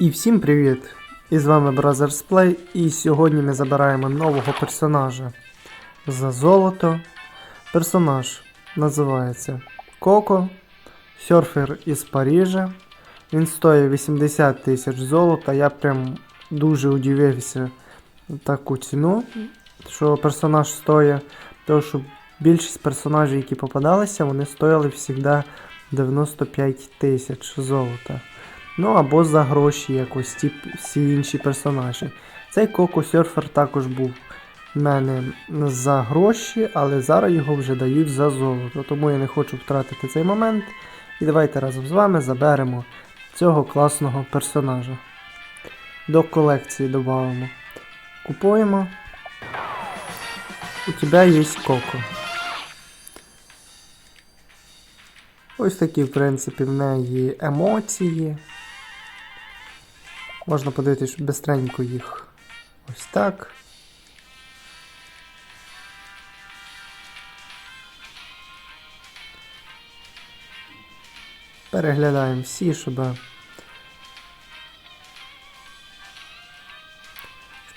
І всім привіт! І з вами Brothers Play, і сьогодні ми забираємо нового персонажа за золото. Персонаж називається Коко, серфер із Парижа. Він стоїть 80 тисяч золота. Я прям дуже удивився таку ціну, що персонаж стоїть. Тому що більшість персонажів, які попадалися, вони стояли завжди 95 тисяч золота. Ну або за гроші якось ті всі інші персонажі. Цей Коко Серфер також був в мене за гроші, але зараз його вже дають за золото. Тому я не хочу втратити цей момент. І давайте разом з вами заберемо цього класного персонажа. До колекції додамо. Купуємо. У тебе є Коко. Ось такі, в принципі, в неї емоції. Можна подивитися бистренько їх ось так. Переглядаємо всі, щоб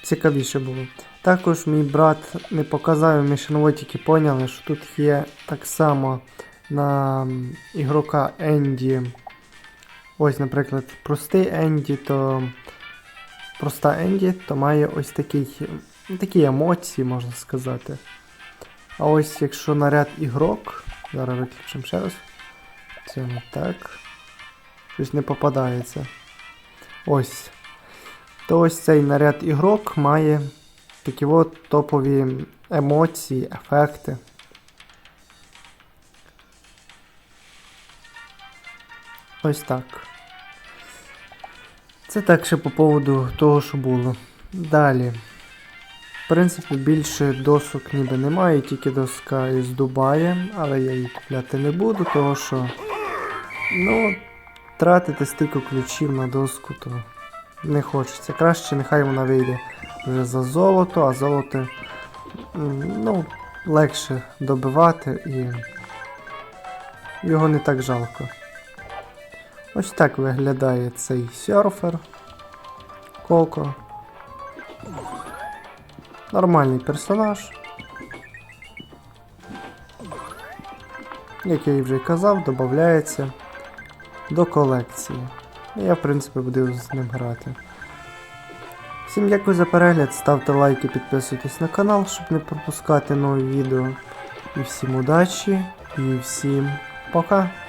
цікавіше було. Також мій брат не показав, ми ще тільки поняли, що тут є так само на ігрока Енді. Ось, наприклад, простий Енді, то проста Енді, то має ось такий, такі емоції, можна сказати. А ось якщо наряд ігрок, зараз виключимо ще раз. Це не так. Щось не попадається. Ось. То ось цей наряд ігрок має такі от топові емоції, ефекти. Ось так. Це так ще по поводу того, що було. Далі. В принципі, більше досок ніби немає, тільки доска із Дубая, але я її купляти не буду, тому що. Ну, тратити стільки ключів на доску, то не хочеться. Краще нехай вона вийде вже за золото, а золото ну, легше добивати і його не так жалко. Ось так виглядає цей серфер. Коко. Нормальний персонаж. Як я і вже казав, додається до колекції. Я, в принципі, буду з ним грати. Всім дякую за перегляд, ставте лайки, підписуйтесь на канал, щоб не пропускати нові відео. І всім удачі, і всім пока!